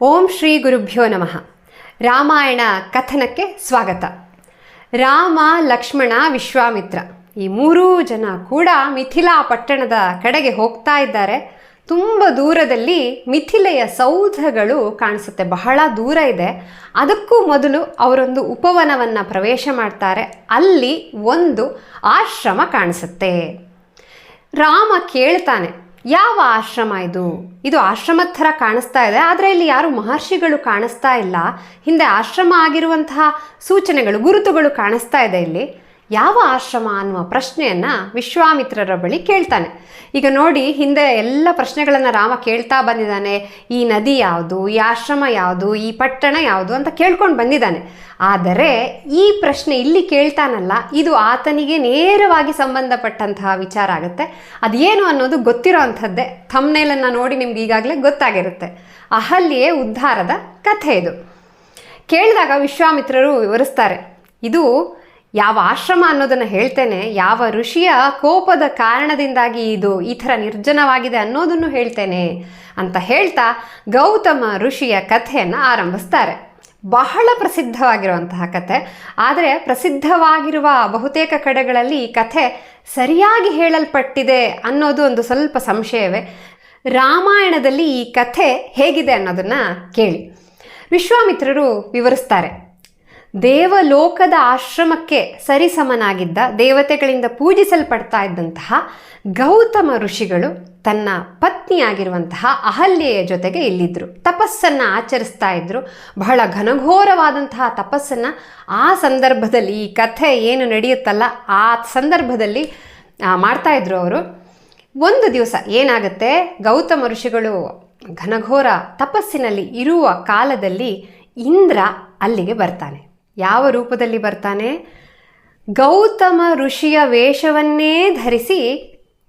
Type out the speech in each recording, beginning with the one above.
ಓಂ ಶ್ರೀ ಗುರುಭ್ಯೋ ನಮಃ. ರಾಮಾಯಣ ಕಥನಕ್ಕೆ ಸ್ವಾಗತ. ರಾಮ, ಲಕ್ಷ್ಮಣ, ವಿಶ್ವಾಮಿತ್ರ ಈ ಮೂರೂ ಜನ ಕೂಡ ಮಿಥಿಲಾ ಪಟ್ಟಣದ ಕಡೆಗೆ ಹೋಗ್ತಾ ಇದ್ದಾರೆ. ತುಂಬ ದೂರದಲ್ಲಿ ಮಿಥಿಲೆಯ ಸೌಧಗಳು ಕಾಣಿಸುತ್ತೆ. ಬಹಳ ದೂರ ಇದೆ. ಅದಕ್ಕೂ ಮೊದಲು ಅವರೊಂದು ಉಪವನವನ್ನು ಪ್ರವೇಶ ಮಾಡ್ತಾರೆ. ಅಲ್ಲಿ ಒಂದು ಆಶ್ರಮ ಕಾಣಿಸುತ್ತೆ. ರಾಮ ಕೇಳ್ತಾನೆ ಯಾವ ಆಶ್ರಮ ಇದು? ಇದು ಆಶ್ರಮದ ಥರ ಕಾಣಿಸ್ತಾ ಇದೆ, ಆದರೆ ಇಲ್ಲಿ ಯಾರು ಮಹರ್ಷಿಗಳು ಕಾಣಿಸ್ತಾ ಇಲ್ಲ. ಹಿಂದೆ ಆಶ್ರಮ ಆಗಿರುವಂತಹ ಸೂಚನೆಗಳು, ಗುರುತುಗಳು ಕಾಣಿಸ್ತಾ ಇದೆ ಇಲ್ಲಿ. ಯಾವ ಆಶ್ರಮ ಅನ್ನುವ ಪ್ರಶ್ನೆಯನ್ನು ವಿಶ್ವಾಮಿತ್ರರ ಬಳಿ ಕೇಳ್ತಾನೆ. ಈಗ ನೋಡಿ, ಹಿಂದೆ ಎಲ್ಲ ಪ್ರಶ್ನೆಗಳನ್ನು ರಾಮ ಕೇಳ್ತಾ ಬಂದಿದ್ದಾನೆ. ಈ ನದಿ ಯಾವುದು, ಈ ಆಶ್ರಮ ಯಾವುದು, ಈ ಪಟ್ಟಣ ಯಾವುದು ಅಂತ ಕೇಳ್ಕೊಂಡು ಬಂದಿದ್ದಾನೆ. ಆದರೆ ಈ ಪ್ರಶ್ನೆ ಇಲ್ಲಿ ಕೇಳ್ತಾನಲ್ಲ, ಇದು ಆತನಿಗೆ ನೇರವಾಗಿ ಸಂಬಂಧಪಟ್ಟಂತಹ ವಿಚಾರ ಆಗುತ್ತೆ. ಅದೇನು ಅನ್ನೋದು ಗೊತ್ತಿರೋ ಅಂಥದ್ದೇ ಥಮ್ನೇಲನ್ನು ನೋಡಿ ನಿಮ್ಗೆ ಈಗಾಗಲೇ ಗೊತ್ತಾಗಿರುತ್ತೆ. ಅಹಲ್ಯೆ ಉದ್ಧಾರದ ಕಥೆ ಇದು. ಕೇಳಿದಾಗ ವಿಶ್ವಾಮಿತ್ರರು ವಿವರಿಸ್ತಾರೆ, ಇದು ಯಾವ ಆಶ್ರಮ ಅನ್ನೋದನ್ನು ಹೇಳ್ತೇನೆ, ಯಾವ ಋಷಿಯ ಕೋಪದ ಕಾರಣದಿಂದಾಗಿ ಇದು ಈ ಥರ ನಿರ್ಜನವಾಗಿದೆ ಅನ್ನೋದನ್ನು ಹೇಳ್ತೇನೆ ಅಂತ ಹೇಳ್ತಾ ಗೌತಮ ಋಷಿಯ ಕಥೆಯನ್ನು ಆರಂಭಿಸ್ತಾರೆ. ಬಹಳ ಪ್ರಸಿದ್ಧವಾಗಿರುವಂತಹ ಕಥೆ. ಆದರೆ ಪ್ರಸಿದ್ಧವಾಗಿರುವ ಬಹುತೇಕ ಕಡೆಗಳಲ್ಲಿ ಈ ಕಥೆ ಸರಿಯಾಗಿ ಹೇಳಲ್ಪಟ್ಟಿದೆ ಅನ್ನೋದು ಒಂದು ಸ್ವಲ್ಪ ಸಂಶಯವೇ. ರಾಮಾಯಣದಲ್ಲಿ ಈ ಕಥೆ ಹೇಗಿದೆ ಅನ್ನೋದನ್ನು ಕೇಳಿ. ವಿಶ್ವಾಮಿತ್ರರು ವಿವರಿಸ್ತಾರೆ. ದೇವಲೋಕದ ಆಶ್ರಮಕ್ಕೆ ಸರಿಸಮನಾಗಿದ್ದ ದೇವತೆಗಳಿಂದ ಪೂಜಿಸಲ್ಪಡ್ತಾ ಇದ್ದಂತಹ ಗೌತಮ ಋಷಿಗಳು ತನ್ನ ಪತ್ನಿಯಾಗಿರುವಂತಹ ಅಹಲ್ಯೆಯ ಜೊತೆಗೆ ಇಲ್ಲಿದ್ದರು. ತಪಸ್ಸನ್ನು ಆಚರಿಸ್ತಾ ಇದ್ದರು ಬಹಳ ಘನಘೋರವಾದಂತಹ ತಪಸ್ಸನ್ನು ಆ ಸಂದರ್ಭದಲ್ಲಿ, ಈ ಕಥೆ ಏನು ನಡೆಯುತ್ತಲ್ಲ, ಆ ಸಂದರ್ಭದಲ್ಲಿ ಮಾಡ್ತಾ ಇದ್ರು ಅವರು. ಒಂದು ದಿವಸ ಏನಾಗುತ್ತೆ, ಗೌತಮ ಋಷಿಗಳು ಘನಘೋರ ತಪಸ್ಸಿನಲ್ಲಿ ಇರುವ ಕಾಲದಲ್ಲಿ ಇಂದ್ರ ಅಲ್ಲಿಗೆ ಬರ್ತಾನೆ. ಯಾವ ರೂಪದಲ್ಲಿ ಬರ್ತಾನೆ? ಗೌತಮ ಋಷಿಯ ವೇಷವನ್ನೇ ಧರಿಸಿ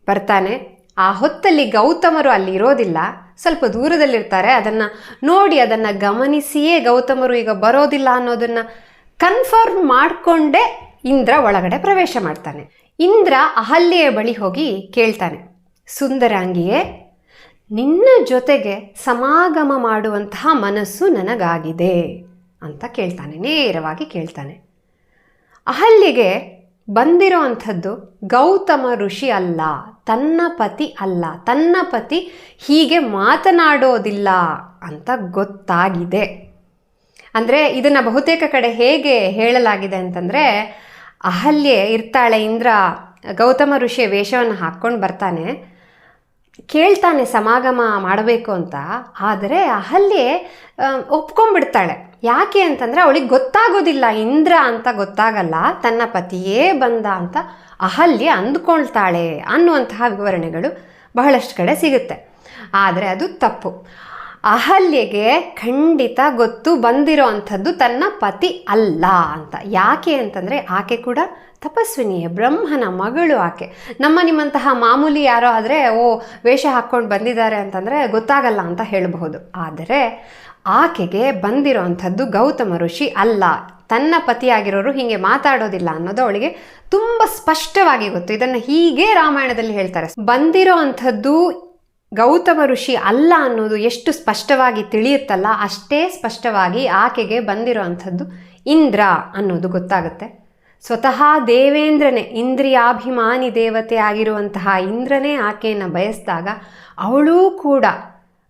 ಬರ್ತಾನೆ. ಆ ಹೊತ್ತಲ್ಲಿ ಗೌತಮರು ಅಲ್ಲಿ ಇರೋದಿಲ್ಲ. ಸ್ವಲ್ಪ ದೂರದಲ್ಲಿರ್ತಾರೆ. ಅದನ್ನು ನೋಡಿ, ಅದನ್ನು ಗಮನಿಸಿಯೇ ಗೌತಮರು ಈಗ ಬರೋದಿಲ್ಲ ಅನ್ನೋದನ್ನು ಕನ್ಫರ್ಮ್ ಮಾಡಿಕೊಂಡೇ ಇಂದ್ರ ಒಳಗಡೆ ಪ್ರವೇಶ ಮಾಡ್ತಾನೆ. ಇಂದ್ರ ಅಹಲ್ಯೆಯ ಬಳಿ ಹೋಗಿ ಕೇಳ್ತಾನೆ, ಸುಂದರಾಂಗಿಯೇ, ನಿನ್ನ ಜೊತೆಗೆ ಸಮಾಗಮ ಮಾಡುವಂತಹ ಮನಸ್ಸು ನನಗಾಗಿದೆ. ಅಂತ ಕೇಳ್ತಾನೆ, ನೇರವಾಗಿ ಕೇಳ್ತಾನೆ. ಅಹಲ್ಯಗೆ ಬಂದಿರೋ ಅಂಥದ್ದು ಗೌತಮ ಋಷಿ ಅಲ್ಲ, ತನ್ನ ಪತಿ ಅಲ್ಲ, ತನ್ನ ಪತಿ ಹೀಗೆ ಮಾತನಾಡೋದಿಲ್ಲ ಅಂತ ಗೊತ್ತಾಗಿದೆ. ಅಂದರೆ ಇದನ್ನು ಬಹುತೇಕ ಕಡೆ ಹೇಗೆ ಹೇಳಲಾಗಿದೆ ಅಂತಂದರೆ, ಅಹಲ್ಯೆ ಇರ್ತಾಳೆ ಇಂದ್ರ ಗೌತಮ ಋಷಿಯ ವೇಷವನ್ನು ಹಾಕ್ಕೊಂಡು ಬರ್ತಾನೆ. ಕೇಳ್ತಾನೆ ಸಮಾಗಮ ಮಾಡಬೇಕು ಅಂತ. ಆದರೆ ಅಹಲ್ಯೆ ಒಪ್ಕೊಂಡ್ಬಿಡ್ತಾಳೆ. ಯಾಕೆ ಅಂತಂದರೆ ಅವಳಿಗೆ ಗೊತ್ತಾಗೋದಿಲ್ಲ, ಇಂದ್ರ ಅಂತ ಗೊತ್ತಾಗಲ್ಲ, ತನ್ನ ಪತಿಯೇ ಬಂದ ಅಂತ ಅಹಲ್ಯೆ ಅಂದ್ಕೊಳ್ತಾಳೆ ಅನ್ನುವಂತಹ ವಿವರಣೆಗಳು ಬಹಳಷ್ಟು ಕಡೆ ಸಿಗುತ್ತೆ. ಆದರೆ ಅದು ತಪ್ಪು. ಅಹಲ್ಯೆಗೆ ಖಂಡಿತ ಗೊತ್ತು ಬಂದಿರೋ ಅಂಥದ್ದು ತನ್ನ ಪತಿ ಅಲ್ಲ ಅಂತ. ಯಾಕೆ ಅಂತಂದರೆ ಆಕೆ ಕೂಡ ತಪಸ್ವಿನಿಯೇ, ಬ್ರಹ್ಮನ ಮಗಳು ಆಕೆ. ನಮ್ಮ ನಿಮ್ಮಂತಹ ಮಾಮೂಲಿ ಯಾರೋ ಆದರೆ, ಓ, ವೇಷ ಹಾಕ್ಕೊಂಡು ಬಂದಿದ್ದಾರೆ ಅಂತಂದರೆ ಗೊತ್ತಾಗಲ್ಲ ಅಂತ ಹೇಳಬಹುದು. ಆದರೆ ಆಕೆಗೆ ಬಂದಿರೋ ಅಂಥದ್ದು ಗೌತಮ ಋಷಿ ಅಲ್ಲ. ತನ್ನ ಪತಿಯಾಗಿರೋರು ಹೀಗೆ ಮಾತಾಡೋದಿಲ್ಲ ಅನ್ನೋದು ಅವಳಿಗೆ ತುಂಬ ಸ್ಪಷ್ಟವಾಗಿ ಗೊತ್ತು. ಇದನ್ನು ಹೀಗೆ ರಾಮಾಯಣದಲ್ಲಿ ಹೇಳ್ತಾರೆ. ಬಂದಿರೋ ಅಂಥದ್ದು ಗೌತಮ ಋಷಿ ಅಲ್ಲ ಅನ್ನೋದು ಎಷ್ಟು ಸ್ಪಷ್ಟವಾಗಿ ತಿಳಿಯುತ್ತಲ್ಲ, ಅಷ್ಟೇ ಸ್ಪಷ್ಟವಾಗಿ ಆಕೆಗೆ ಬಂದಿರೋ ಇಂದ್ರ ಅನ್ನೋದು ಗೊತ್ತಾಗುತ್ತೆ. ಸ್ವತಃ ದೇವೇಂದ್ರನೇ, ಇಂದ್ರಿಯಾಭಿಮಾನಿ ದೇವತೆ ಆಗಿರುವಂತಹ ಇಂದ್ರನೇ ಆಕೆಯನ್ನು ಬಯಸಿದಾಗ ಅವಳೂ ಕೂಡ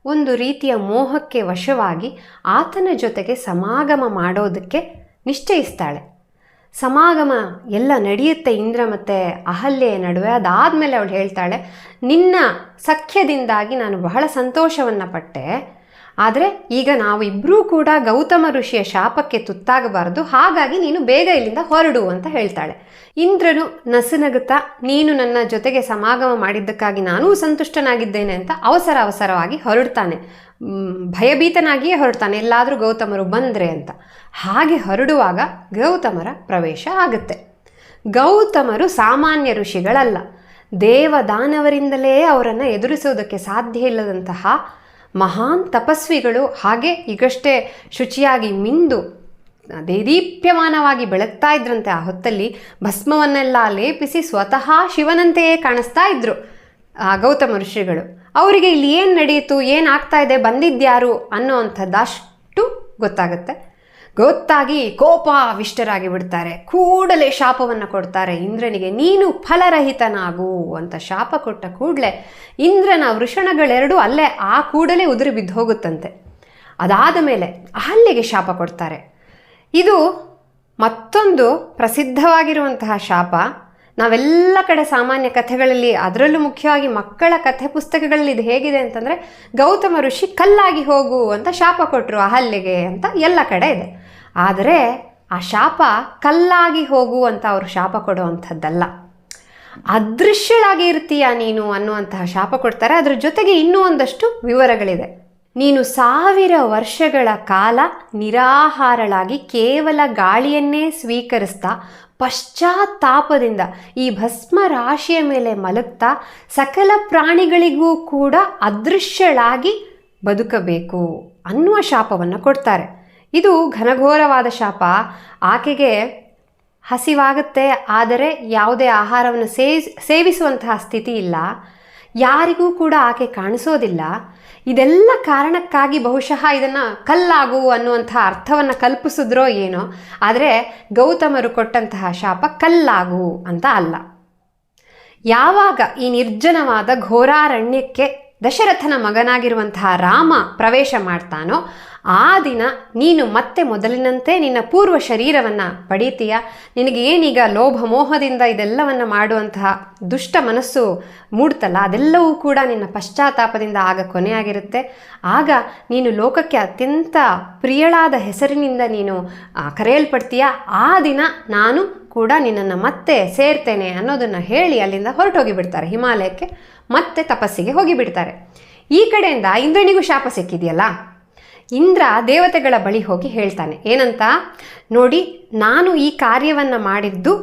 ಒಂದು ರೀತಿಯ ಮೋಹಕ್ಕೆ ವಶವಾಗಿ ಆತನ ಜೊತೆಗೆ ಸಮಾಗಮ ಮಾಡೋದಕ್ಕೆ ನಿಶ್ಚಯಿಸ್ತಾಳೆ. ಸಮಾಗಮ ಎಲ್ಲ ನಡೆಯುತ್ತೆ ಇಂದ್ರ ಮತ್ತು ಅಹಲ್ಯ ನಡುವೆ. ಅದಾದಮೇಲೆ ಅವಳು ಹೇಳ್ತಾಳೆ, ನಿನ್ನ ಸಖ್ಯದಿಂದಾಗಿ ನಾನು ಬಹಳ ಸಂತೋಷವನ್ನು ಪಟ್ಟೆ. ಆದರೆ ಈಗ ನಾವು ಇಬ್ಬರೂ ಕೂಡ ಗೌತಮ ಋಷಿಯ ಶಾಪಕ್ಕೆ ತುತ್ತಾಗಬಾರದು. ಹಾಗಾಗಿ ನೀನು ಬೇಗ ಇಲ್ಲಿಂದ ಹೊರಡು ಅಂತ ಹೇಳ್ತಾಳೆ. ಇಂದ್ರನು ನಸುನಗುತ್ತಾ, ನೀನು ನನ್ನ ಜೊತೆಗೆ ಸಮಾಗಮ ಮಾಡಿದ್ದಕ್ಕಾಗಿ ನಾನೂ ಸಂತುಷ್ಟನಾಗಿದ್ದೇನೆ ಅಂತ ಅವಸರ ಅವಸರವಾಗಿ ಹೊರಡ್ತಾನೆ. ಭಯಭೀತನಾಗಿಯೇ ಹೊರಡ್ತಾನೆ. ಎಲ್ಲಾದರೂ ಗೌತಮರು ಬಂದರೆ ಅಂತ. ಹಾಗೆ ಹೊರಡುವಾಗ ಗೌತಮರ ಪ್ರವೇಶ ಆಗುತ್ತೆ. ಗೌತಮರು ಸಾಮಾನ್ಯ ಋಷಿಗಳಲ್ಲ. ದೇವದಾನವರಿಂದಲೇ ಅವರನ್ನು ಎದುರಿಸೋದಕ್ಕೆ ಸಾಧ್ಯ ಇಲ್ಲದಂತಹ ಮಹಾನ್ ತಪಸ್ವಿಗಳು ಹಾಗೆ ಈಗಷ್ಟೇ ಶುಚಿಯಾಗಿ ಮಿಂದು ದೇದೀಪ್ಯಮಾನವಾಗಿ ಬೆಳಗ್ತಾ ಇದ್ರಂತೆ ಆ ಹೊತ್ತಲ್ಲಿ ಭಸ್ಮವನ್ನೆಲ್ಲ ಲೇಪಿಸಿ ಸ್ವತಃ ಶಿವನಂತೆಯೇ ಕಾಣಿಸ್ತಾ ಇದ್ರು ಆ ಗೌತಮ ಋಷಿಗಳು. ಅವರಿಗೆ ಇಲ್ಲಿ ಏನು ನಡೆಯಿತು ಏನಾಗ್ತಾ ಇದೆ, ಬಂದಿದ್ಯಾರು ಅನ್ನೋ ಅಂಥದ್ದಷ್ಟು ಗೊತ್ತಾಗುತ್ತೆ. ಗೊತ್ತಾಗಿ ಕೋಪಾವಿಷ್ಟರಾಗಿ ಬಿಡ್ತಾರೆ. ಕೂಡಲೇ ಶಾಪವನ್ನು ಕೊಡ್ತಾರೆ. ಇಂದ್ರನಿಗೆ, ನೀನು ಫಲರಹಿತನಾಗು ಅಂತ ಶಾಪ ಕೊಟ್ಟ ಕೂಡಲೇ ಇಂದ್ರನ ವೃಷಣಗಳೆರಡೂ ಅಲ್ಲೇ ಆ ಕೂಡಲೇ ಉದುರಿ ಬಿದ್ದು ಹೋಗುತ್ತಂತೆ. ಅದಾದ ಮೇಲೆ ಅಹಲ್ಯೆಗೆ ಶಾಪ ಕೊಡ್ತಾರೆ. ಇದು ಮತ್ತೊಂದು ಪ್ರಸಿದ್ಧವಾಗಿರುವಂತಹ ಶಾಪ. ನಾವೆಲ್ಲ ಕಡೆ ಸಾಮಾನ್ಯ ಕಥೆಗಳಲ್ಲಿ, ಅದರಲ್ಲೂ ಮುಖ್ಯವಾಗಿ ಮಕ್ಕಳ ಕಥೆ ಪುಸ್ತಕಗಳಲ್ಲಿ ಇದು ಹೇಗಿದೆ ಅಂತಂದರೆ, ಗೌತಮ ಋಷಿ ಕಲ್ಲಾಗಿ ಹೋಗು ಅಂತ ಶಾಪ ಕೊಟ್ಟರು ಅಹಲ್ಯೆಗೆ ಅಂತ ಎಲ್ಲ ಕಡೆ ಇದೆ. ಆದರೆ ಆ ಶಾಪ ಕಲ್ಲಾಗಿ ಹೋಗುವಂಥ ಅವರು ಶಾಪ ಕೊಡುವಂಥದ್ದಲ್ಲ. ಅದೃಶ್ಯಳಾಗಿ ಇರ್ತೀಯ ನೀನು ಅನ್ನುವಂತಹ ಶಾಪ ಕೊಡ್ತಾರೆ. ಅದರ ಜೊತೆಗೆ ಇನ್ನೂ ಒಂದಷ್ಟು ವಿವರಗಳಿದೆ ನೀನು ಸಾವಿರ ವರ್ಷಗಳ ಕಾಲ ನಿರಾಹಾರಳಾಗಿ ಕೇವಲ ಗಾಳಿಯನ್ನೇ ಸ್ವೀಕರಿಸ್ತಾ ಪಶ್ಚಾತ್ತಾಪದಿಂದ ಈ ಭಸ್ಮ ರಾಶಿಯ ಮೇಲೆ ಮಲಗ್ತಾ ಸಕಲ ಪ್ರಾಣಿಗಳಿಗೂ ಕೂಡ ಅದೃಶ್ಯಳಾಗಿ ಬದುಕಬೇಕು ಅನ್ನುವ ಶಾಪವನ್ನು ಕೊಡ್ತಾರೆ. ಇದು ಘನಘೋರವಾದ ಶಾಪ. ಆಕೆಗೆ ಹಸಿವಾಗುತ್ತೆ, ಆದರೆ ಯಾವುದೇ ಆಹಾರವನ್ನು ಸೇವಿಸ್ ಸೇವಿಸುವಂತಹ ಸ್ಥಿತಿ ಇಲ್ಲ. ಯಾರಿಗೂ ಕೂಡ ಆಕೆ ಕಾಣಿಸೋದಿಲ್ಲ. ಇದೆಲ್ಲ ಕಾರಣಕ್ಕಾಗಿ ಬಹುಶಃ ಇದನ್ನು ಕಲ್ಲಾಗು ಅನ್ನುವಂಥ ಅರ್ಥವನ್ನು ಕಲ್ಪಿಸಿದ್ರೋ ಏನೋ, ಆದರೆ ಗೌತಮರು ಕೊಟ್ಟಂತಹ ಶಾಪ ಕಲ್ಲಾಗು ಅಂತ ಅಲ್ಲ. ಯಾವಾಗ ಈ ನಿರ್ಜನವಾದ ಘೋರಾರಣ್ಯಕ್ಕೆ ದಶರಥನ ಮಗನಾಗಿರುವಂತಹ ರಾಮ ಪ್ರವೇಶ ಮಾಡ್ತಾನೋ, ಆ ದಿನ ನೀನು ಮತ್ತೆ ಮೊದಲಿನಂತೆ ನಿನ್ನ ಪೂರ್ವ ಶರೀರವನ್ನು ಪಡೀತೀಯ. ನಿನಗೆ ಏನೀಗ ಲೋಭ ಮೋಹದಿಂದ ಇದೆಲ್ಲವನ್ನು ಮಾಡುವಂತಹ ದುಷ್ಟ ಮನಸ್ಸು ಮೂಡ್ತಲ್ಲ, ಅದೆಲ್ಲವೂ ಕೂಡ ನಿನ್ನ ಪಶ್ಚಾತ್ತಾಪದಿಂದ ಆಗ ಕೊನೆಯಾಗಿರುತ್ತೆ. ಆಗ ನೀನು ಲೋಕಕ್ಕೆ ಅತ್ಯಂತ ಪ್ರಿಯಳಾದ ಹೆಸರಿನಿಂದ ನೀನು ಕರೆಯಲ್ಪಡ್ತೀಯ. ಆ ದಿನ ನಾನು ಕೂಡ ನಿನ್ನನ್ನು ಮತ್ತೆ ಸೇರ್ತೇನೆ ಅನ್ನೋದನ್ನು ಹೇಳಿ ಅಲ್ಲಿಂದ ಹೊರಟೋಗಿ ಬಿಡ್ತಾರೆ ಹಿಮಾಲಯಕ್ಕೆ. ಮತ್ತೆ ತಪಸ್ಸಿಗೆ ಹೋಗಿಬಿಡ್ತಾರೆ. ಈ ಕಡೆಯಿಂದ ಇಂದ್ರನಿಗೂ ಶಾಪ ಸಿಕ್ಕಿದೆಯಲ್ಲ? ಇಂದ್ರ ದೇವತೆಗಳ ಬಳಿ ಹೋಗಿ ಹೇಳ್ತಾನೆ, ಏನಂತ? ನೋಡಿ, ನಾನು ಈ ಕಾರ್ಯವನ್ನು ಮಾಡಿದ್ದು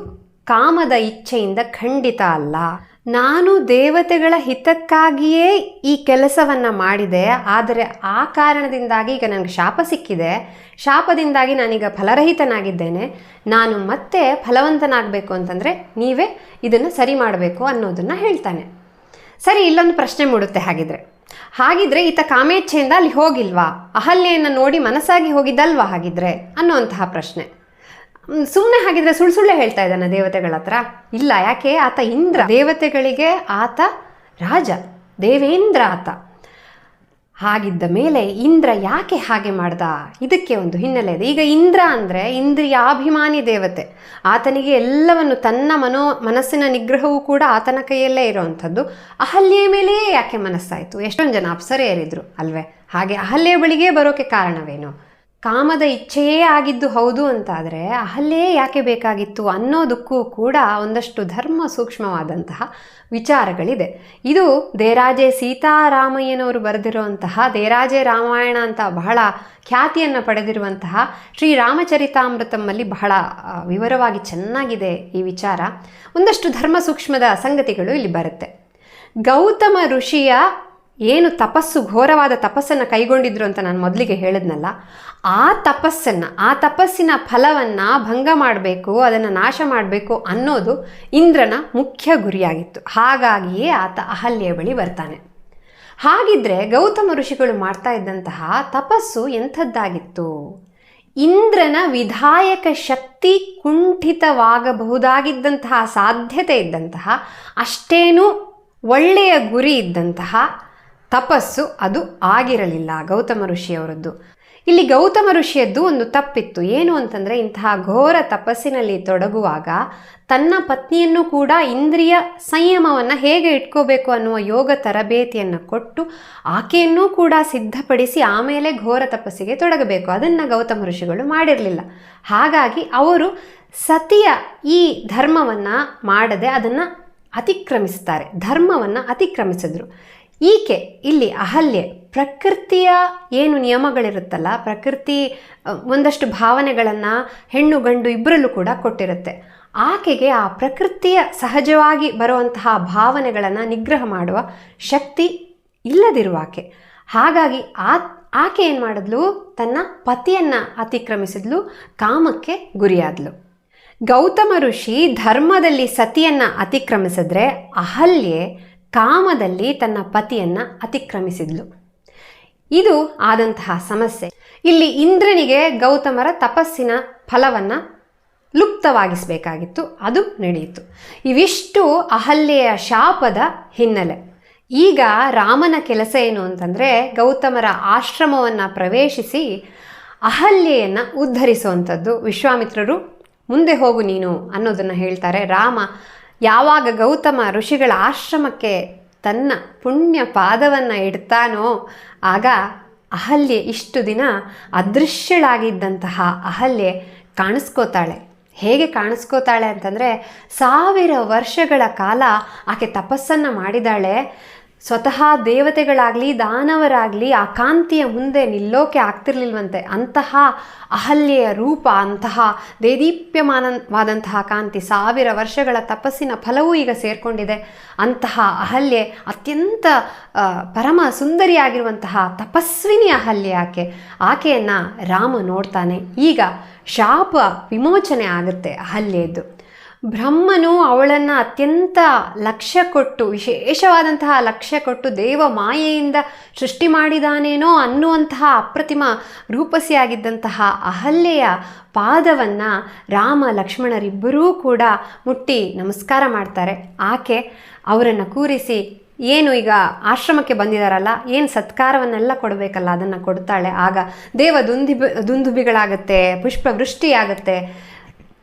ಕಾಮದ ಇಚ್ಛೆಯಿಂದ ಖಂಡಿತ ಅಲ್ಲ. ನಾನು ದೇವತೆಗಳ ಹಿತಕ್ಕಾಗಿಯೇ ಈ ಕೆಲಸವನ್ನು ಮಾಡಿದೆ, ಆದರೆ ಆ ಕಾರಣದಿಂದಾಗಿ ಈಗ ನನಗೆ ಶಾಪ ಸಿಕ್ಕಿದೆ. ಶಾಪದಿಂದಾಗಿ ನಾನೀಗ ಫಲರಹಿತನಾಗಿದ್ದೇನೆ. ನಾನು ಮತ್ತೆ ಫಲವಂತನಾಗಬೇಕು ಅಂತಂದರೆ ನೀವೇ ಇದನ್ನು ಸರಿ ಮಾಡಬೇಕು ಅನ್ನೋದನ್ನು ಹೇಳ್ತಾನೆ. ಸರಿ, ಇಲ್ಲೊಂದು ಪ್ರಶ್ನೆ ಮೂಡುತ್ತೆ ಹಾಗಿದ್ರೆ. ಹಾಗಿದ್ರೆ ಈತ ಕಾಮೇಚ್ಛೆಯಿಂದ ಅಲ್ಲಿ ಹೋಗಿಲ್ವಾ? ಅಹಲ್ಯೆಯನ್ನು ನೋಡಿ ಮನಸ್ಸಾಗಿ ಹೋಗಿದ್ದಲ್ವಾ ಹಾಗಿದ್ರೆ? ಅನ್ನುವಂತಹ ಪ್ರಶ್ನೆ. ಸುಮ್ಮನೆ ಹಾಗಿದ್ರೆ ಸುಳ್ಳು ಸುಳ್ಳೆ ಹೇಳ್ತಾ ಇದ್ದಾನೆ ದೇವತೆಗಳ ಹತ್ರ. ಇಲ್ಲ, ಯಾಕೆ? ಆತ ಇಂದ್ರ. ದೇವತೆಗಳಿಗೆ ಆತ ರಾಜ. ದೇವೇಂದ್ರ ಆತ. ಹಾಗಿದ್ದ ಮೇಲೆ ಇಂದ್ರ ಯಾಕೆ ಹಾಗೆ ಮಾಡ್ದ? ಇದಕ್ಕೆ ಒಂದು ಹಿನ್ನೆಲೆ ಇದೆ. ಈಗ ಇಂದ್ರ ಅಂದರೆ ಇಂದ್ರಿಯಾಭಿಮಾನಿ ದೇವತೆ. ಆತನಿಗೆ ಎಲ್ಲವನ್ನು ತನ್ನ ಮನೋ, ಮನಸ್ಸಿನ ನಿಗ್ರಹವೂ ಕೂಡ ಆತನ ಕೈಯಲ್ಲೇ ಇರುವಂಥದ್ದು. ಅಹಲ್ಯ ಮೇಲೆಯೇ ಯಾಕೆ ಮನಸ್ಸಾಯಿತು? ಎಷ್ಟೊಂದು ಜನ ಅಪ್ಸರೆಯರಿದ್ರು ಅಲ್ವೇ? ಹಾಗೆ ಅಹಲ್ಯ ಬಳಿಗೆ ಬರೋಕೆ ಕಾರಣವೇನು? ಕಾಮದ ಇಚ್ಛೆಯೇ ಆಗಿದ್ದು ಹೌದು ಅಂತಾದರೆ ಅಲ್ಲೇ ಯಾಕೆ ಬೇಕಾಗಿತ್ತು ಅನ್ನೋದಕ್ಕೂ ಕೂಡ ಒಂದಷ್ಟು ಧರ್ಮ ಸೂಕ್ಷ್ಮವಾದಂತಹ ವಿಚಾರಗಳಿದೆ. ಇದು ದೇರಾಜೆ ಸೀತಾರಾಮಯ್ಯನವರು ಬರೆದಿರುವಂತಹ ದೇರಾಜೆ ರಾಮಾಯಣ ಅಂತ ಬಹಳ ಖ್ಯಾತಿಯನ್ನು ಪಡೆದಿರುವಂತಹ ಶ್ರೀರಾಮಚರಿತಾಮೃತಮ್ಮಲ್ಲಿ ಬಹಳ ವಿವರವಾಗಿ ಚೆನ್ನಾಗಿದೆ ಈ ವಿಚಾರ. ಒಂದಷ್ಟು ಧರ್ಮ ಸೂಕ್ಷ್ಮದ ಸಂಗತಿಗಳು ಇಲ್ಲಿ ಬರುತ್ತೆ. ಗೌತಮ ಋಷಿಯ ಏನು ತಪಸ್ಸು ಘೋರವಾದ ತಪಸ್ಸನ್ನು ಕೈಗೊಂಡಿದ್ರು ಅಂತ ನಾನು ಮೊದಲಿಗೆ ಹೇಳಿದ್ನಲ್ಲ, ಆ ತಪಸ್ಸನ್ನು, ಆ ತಪಸ್ಸಿನ ಫಲವನ್ನು ಭಂಗ ಮಾಡಬೇಕು, ಅದನ್ನು ನಾಶ ಮಾಡಬೇಕು ಅನ್ನೋದು ಇಂದ್ರನ ಮುಖ್ಯ ಗುರಿಯಾಗಿತ್ತು. ಹಾಗಾಗಿಯೇ ಆತ ಅಹಲ್ಯ ಬಳಿ ಬರ್ತಾನೆ. ಹಾಗಿದ್ರೆ ಗೌತಮ ಋಷಿಗಳು ಮಾಡ್ತಾ ಇದ್ದಂತಹ ತಪಸ್ಸು ಎಂಥದ್ದಾಗಿತ್ತು? ಇಂದ್ರನ ವಿಧಾಯಕ ಶಕ್ತಿ ಕುಂಠಿತವಾಗಬಹುದಾಗಿದ್ದಂತಹ ಸಾಧ್ಯತೆ ಇದ್ದಂತಹ, ಅಷ್ಟೇನೂ ಒಳ್ಳೆಯ ಗುರಿ ಇದ್ದಂತಹ ತಪಸ್ಸು ಅದು ಆಗಿರಲಿಲ್ಲ ಗೌತಮ ಋಷಿಯವರದ್ದು. ಇಲ್ಲಿ ಗೌತಮ ಋಷಿಯದ್ದು ಒಂದು ತಪ್ಪಿತ್ತು. ಏನು ಅಂತಂದರೆ ಇಂತಹ ಘೋರ ತಪಸ್ಸಿನಲ್ಲಿ ತೊಡಗುವಾಗ ತನ್ನ ಪತ್ನಿಯನ್ನು ಕೂಡ ಇಂದ್ರಿಯ ಸಂಯಮವನ್ನು ಹೇಗೆ ಇಟ್ಕೋಬೇಕು ಅನ್ನುವ ಯೋಗ ತರಬೇತಿಯನ್ನು ಕೊಟ್ಟು ಆಕೆಯನ್ನೂ ಕೂಡ ಸಿದ್ಧಪಡಿಸಿ ಆಮೇಲೆ ಘೋರ ತಪಸ್ಸಿಗೆ ತೊಡಗಬೇಕು. ಅದನ್ನು ಗೌತಮ ಋಷಿಗಳು ಮಾಡಿರಲಿಲ್ಲ. ಹಾಗಾಗಿ ಅವರು ಸತಿಯ ಈ ಧರ್ಮವನ್ನು ಮಾಡದೆ ಅದನ್ನು ಅತಿಕ್ರಮಿಸ್ತಾರೆ. ಧರ್ಮವನ್ನು ಅತಿಕ್ರಮಿಸಿದ್ರು. ಈಕೆ, ಇಲ್ಲಿ ಅಹಲ್ಯೆ. ಪ್ರಕೃತಿಯ ಏನು ನಿಯಮಗಳಿರುತ್ತಲ್ಲ, ಪ್ರಕೃತಿ ಒಂದಷ್ಟು ಭಾವನೆಗಳನ್ನು ಹೆಣ್ಣು ಗಂಡು ಇಬ್ಬರಲ್ಲೂ ಕೂಡ ಕೊಟ್ಟಿರುತ್ತೆ. ಆಕೆಗೆ ಆ ಪ್ರಕೃತಿಯ ಸಹಜವಾಗಿ ಬರುವಂತಹ ಭಾವನೆಗಳನ್ನು ನಿಗ್ರಹ ಮಾಡುವ ಶಕ್ತಿ ಇಲ್ಲದಿರುವ ಆಕೆ. ಹಾಗಾಗಿ ಆ ಆಕೆ ಏನು ಮಾಡಿದ್ಲು? ತನ್ನ ಪತಿಯನ್ನು ಅತಿಕ್ರಮಿಸಿದ್ಲು, ಕಾಮಕ್ಕೆ ಗುರಿಯಾದ್ಲು. ಗೌತಮ ಋಷಿ ಧರ್ಮದಲ್ಲಿ ಸತಿಯನ್ನು ಅತಿಕ್ರಮಿಸಿದ್ರೆ ಅಹಲ್ಯೆ ಕಾಮದಲ್ಲಿ ತನ್ನ ಪತಿಯನ್ನು ಅತಿಕ್ರಮಿಸಿದ್ಲು. ಇದು ಆದಂತಹ ಸಮಸ್ಯೆ. ಇಲ್ಲಿ ಇಂದ್ರನಿಗೆ ಗೌತಮರ ತಪಸ್ಸಿನ ಫಲವನ್ನು ಲುಪ್ತವಾಗಿಸಬೇಕಾಗಿತ್ತು, ಅದು ನಡೆಯಿತು. ಇವಿಷ್ಟು ಅಹಲ್ಯೆಯ ಶಾಪದ ಹಿನ್ನೆಲೆ. ಈಗ ರಾಮನ ಕೆಲಸ ಏನು ಅಂತಂದರೆ ಗೌತಮರ ಆಶ್ರಮವನ್ನು ಪ್ರವೇಶಿಸಿ ಅಹಲ್ಯೆಯನ್ನು ಉದ್ಧರಿಸುವಂಥದ್ದು. ವಿಶ್ವಾಮಿತ್ರರು, ಮುಂದೆ ಹೋಗು ನೀನು ಅನ್ನೋದನ್ನು ಹೇಳ್ತಾರೆ ರಾಮ. ಯಾವಾಗ ಗೌತಮ ಋಷಿಗಳ ಆಶ್ರಮಕ್ಕೆ ತನ್ನ ಪುಣ್ಯ ಪಾದವನ್ನು ಇಡ್ತಾನೋ, ಆಗ ಅಹಲ್ಯೆ ಇಷ್ಟು ದಿನ ಅದೃಶ್ಯಳಾಗಿದ್ದಂತಹ ಅಹಲ್ಯೆ ಕಾಣಿಸ್ಕೋತಾಳೆ. ಹೇಗೆ ಕಾಣಿಸ್ಕೋತಾಳೆ ಅಂತಂದರೆ ಸಾವಿರ ವರ್ಷಗಳ ಕಾಲ ಆಕೆ ತಪಸ್ಸನ್ನು ಮಾಡಿದಾಳೆ. ಸ್ವತಃ ದೇವತೆಗಳಾಗಲಿ, ದಾನವರಾಗಲಿ, ಆ ಕಾಂತಿಯ ಮುಂದೆ ನಿಲ್ಲೋಕೆ ಆಗ್ತಿರ್ಲಿಲ್ವಂತೆ. ಅಂತಹ ಅಹಲ್ಯೆಯ ರೂಪ, ಅಂತಹ ದೇದೀಪ್ಯಮಾನವಾದಂತಹ ಕಾಂತಿ ಸಾವಿರ ವರ್ಷಗಳ ತಪಸ್ಸಿನ ಫಲವೂ ಈಗ ಸೇರಿಕೊಂಡಿದೆ. ಅಂತಹ ಅಹಲ್ಯೆ ಅತ್ಯಂತ ಪರಮ ಸುಂದರಿಯಾಗಿರುವಂತಹ ತಪಸ್ವಿನಿ ಅಹಲ್ಯೆ ಆಕೆ. ಆಕೆಯನ್ನು ರಾಮ ನೋಡ್ತಾನೆ. ಈಗ ಶಾಪ ವಿಮೋಚನೆ ಆಗುತ್ತೆ ಅಹಲ್ಯೆದ್ದು. ಬ್ರಹ್ಮನು ಅವಳನ್ನು ಅತ್ಯಂತ ಲಕ್ಷ್ಯ ಕೊಟ್ಟು, ವಿಶೇಷವಾದಂತಹ ಲಕ್ಷ್ಯ ಕೊಟ್ಟು ದೇವ ಮಾಯೆಯಿಂದ ಸೃಷ್ಟಿ ಮಾಡಿದಾನೇನೋ ಅನ್ನುವಂತಹ ಅಪ್ರತಿಮ ರೂಪಸಿಯಾಗಿದ್ದಂತಹ ಅಹಲ್ಯೆಯ ಪಾದವನ್ನು ರಾಮ ಲಕ್ಷ್ಮಣರಿಬ್ಬರೂ ಕೂಡ ಮುಟ್ಟಿ ನಮಸ್ಕಾರ ಮಾಡ್ತಾರೆ. ಆಕೆ ಅವರನ್ನು ಕೂರಿಸಿ, ಏನು ಈಗ ಆಶ್ರಮಕ್ಕೆ ಬಂದಿದಾರಲ್ಲ, ಏನು ಸತ್ಕಾರವನ್ನೆಲ್ಲ ಕೊಡಬೇಕಲ್ಲ, ಅದನ್ನು ಕೊಡ್ತಾಳೆ. ಆಗ ದೇವ ದುಂದಿಬಿ, ದುಂದುಬಿಗಳಾಗತ್ತೆ, ಪುಷ್ಪವೃಷ್ಟಿಯಾಗುತ್ತೆ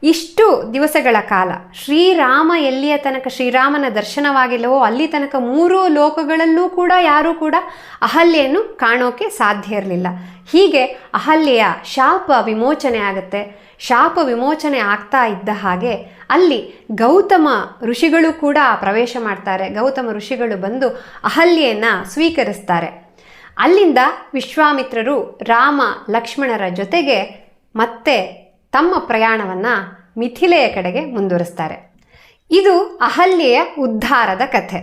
ಇಷ್ಟು ದಿವಸಗಳ ಕಾಲ ಶ್ರೀರಾಮ ಎಲ್ಲಿಯ ತನಕ ಶ್ರೀರಾಮನ ದರ್ಶನವಾಗಿಲ್ಲವೋ ಅಲ್ಲಿ ತನಕ ಮೂರು ಲೋಕಗಳಲ್ಲೂ ಕೂಡ ಯಾರೂ ಕೂಡ ಅಹಲ್ಯನ್ನು ಕಾಣೋಕೆ ಸಾಧ್ಯ ಇರಲಿಲ್ಲ. ಹೀಗೆ ಅಹಲ್ಯೆಯ ಶಾಪ ವಿಮೋಚನೆ ಆಗುತ್ತೆ. ಶಾಪ ವಿಮೋಚನೆ ಆಗ್ತಾ ಇದ್ದ ಹಾಗೆ ಅಲ್ಲಿ ಗೌತಮ ಋಷಿಗಳು ಕೂಡ ಪ್ರವೇಶ ಮಾಡ್ತಾರೆ. ಗೌತಮ ಋಷಿಗಳು ಬಂದು ಅಹಲ್ಯೆಯನ್ನು ಸ್ವೀಕರಿಸ್ತಾರೆ. ಅಲ್ಲಿಂದ ವಿಶ್ವಾಮಿತ್ರರು ರಾಮ ಲಕ್ಷ್ಮಣರ ಜೊತೆಗೆ ಮತ್ತೆ ತಮ್ಮ ಪ್ರಯಾಣವನ್ನು ಮಿಥಿಲೆಯ ಕಡೆಗೆ ಮುಂದುವರಿಸ್ತಾರೆ. ಇದು ಅಹಲ್ಯೆಯ ಉದ್ಧಾರದ ಕಥೆ.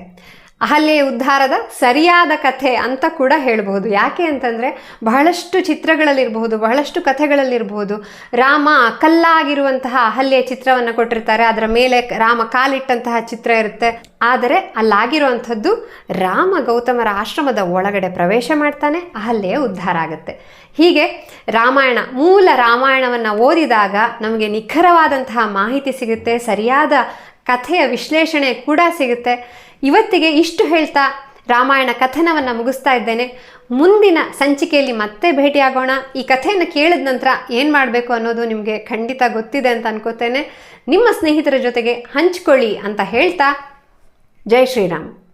ಅಹಲ್ಯೆಯ ಉದ್ಧಾರದ ಸರಿಯಾದ ಕಥೆ ಅಂತ ಕೂಡ ಹೇಳಬಹುದು. ಯಾಕೆ ಅಂತಂದರೆ ಬಹಳಷ್ಟು ಚಿತ್ರಗಳಲ್ಲಿರಬಹುದು, ಬಹಳಷ್ಟು ಕಥೆಗಳಲ್ಲಿರಬಹುದು. ರಾಮ ಅಕಲ್ಲಾಗಿರುವಂತಹ ಅಹಲ್ಯ ಚಿತ್ರವನ್ನು ಕೊಟ್ಟಿರ್ತಾರೆ. ಅದರ ಮೇಲೆ ರಾಮ ಕಾಲಿಟ್ಟಂತಹ ಚಿತ್ರ ಇರುತ್ತೆ. ಆದರೆ ಅಲ್ಲಾಗಿರುವಂಥದ್ದು ರಾಮ ಗೌತಮರ ಆಶ್ರಮದ ಒಳಗಡೆ ಪ್ರವೇಶ ಮಾಡ್ತಾನೆ ಅಹಲ್ಯ ಉದ್ಧಾರ ಆಗುತ್ತೆ. ಹೀಗೆ ರಾಮಾಯಣ, ಮೂಲ ರಾಮಾಯಣವನ್ನು ಓದಿದಾಗ ನಮಗೆ ನಿಖರವಾದಂತಹ ಮಾಹಿತಿ ಸಿಗುತ್ತೆ, ಸರಿಯಾದ ಕಥೆಯ ವಿಶ್ಲೇಷಣೆ ಕೂಡ ಸಿಗುತ್ತೆ. ಇವತ್ತಿಗೆ ಇಷ್ಟು ಹೇಳ್ತಾ ರಾಮಾಯಣ ಕಥನವನ್ನು ಮುಗಿಸ್ತಾ ಇದ್ದೇನೆ. ಮುಂದಿನ ಸಂಚಿಕೆಯಲ್ಲಿ ಮತ್ತೆ ಭೇಟಿಯಾಗೋಣ. ಈ ಕಥೆಯನ್ನು ಕೇಳಿದ ನಂತರ ಏನು ಮಾಡಬೇಕು ಅನ್ನೋದು ನಿಮಗೆ ಖಂಡಿತ ಗೊತ್ತಿದೆ ಅಂತ ಅನ್ಕೋತೇನೆ. ನಿಮ್ಮ ಸ್ನೇಹಿತರ ಜೊತೆಗೆ ಹಂಚ್ಕೊಳ್ಳಿ ಅಂತ ಹೇಳ್ತಾ, ಜೈ ಶ್ರೀರಾಮ್.